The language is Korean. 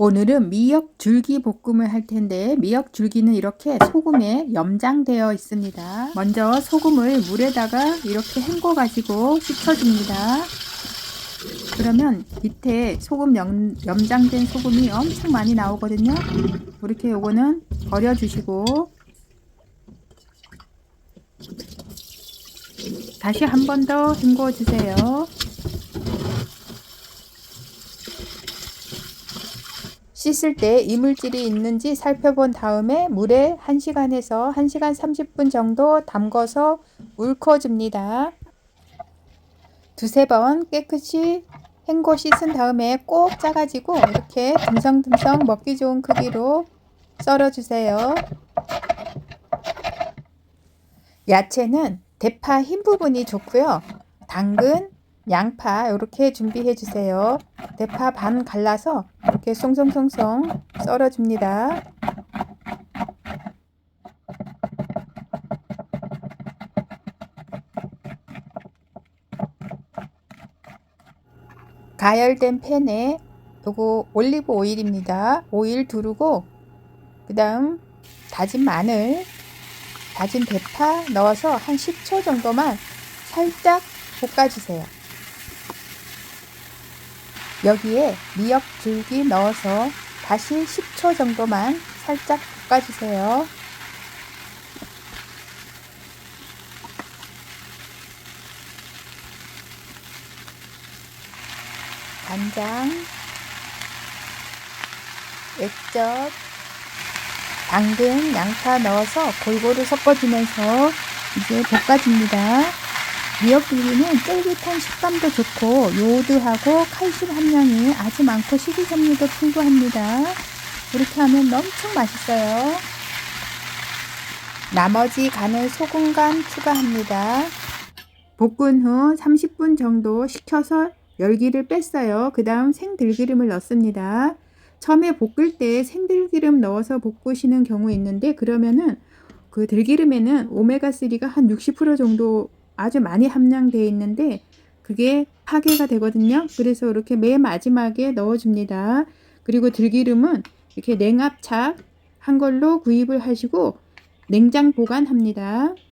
오늘은 미역 줄기 볶음을 할 텐데 미역 줄기는 이렇게 소금에 염장되어 있습니다. 먼저 소금을 물에다가 이렇게 헹궈 가지고 씻어줍니다. 그러면 밑에 소금 염, 염장된 소금이 엄청 많이 나오거든요. 이렇게 요거는 버려주시고 다시 한 번 더 헹궈 주세요. 씻을 때 이물질이 있는지 살펴본 다음에 물에 1시간에서 1시간 30분 정도 담궈서 울커줍니다. 두세 번 깨끗이 헹궈 씻은 다음에 꼭 짜가지고 이렇게 듬성듬성 먹기 좋은 크기로 썰어주세요. 야채는 대파 흰 부분이 좋고요. 당근, 양파 이렇게 준비해 주세요. 대파 반 갈라서 이렇게 송송송송 썰어 줍니다. 가열된 팬에 요거 올리브 오일입니다. 오일 두르고 그 다음 다진 마늘, 다진 대파 넣어서 한 10초 정도만 살짝 볶아주세요. 여기에 미역 줄기 넣어서 다시 10초 정도만 살짝 볶아주세요. 간장, 액젓, 당근, 양파 넣어서 골고루 섞어주면서 이제 볶아줍니다. 미역줄기는 쫄깃한 식감도 좋고 요오드하고 칼슘 함량이 아주 많고 식이섬유도 풍부합니다. 이렇게 하면 엄청 맛있어요. 나머지 간을 소금간 추가합니다. 볶은 후 30분 정도 식혀서 열기를 뺐어요. 그 다음 생들기름을 넣습니다. 처음에 볶을 때 생들기름 넣어서 볶으시는 경우 있는데 그러면은 그 들기름에는 오메가3가 한 60% 정도 아주 많이 함량되어 있는데 그게 파괴가 되거든요. 그래서 이렇게 맨 마지막에 넣어줍니다. 그리고 들기름은 이렇게 냉압착 한 걸로 구입을 하시고 냉장 보관합니다.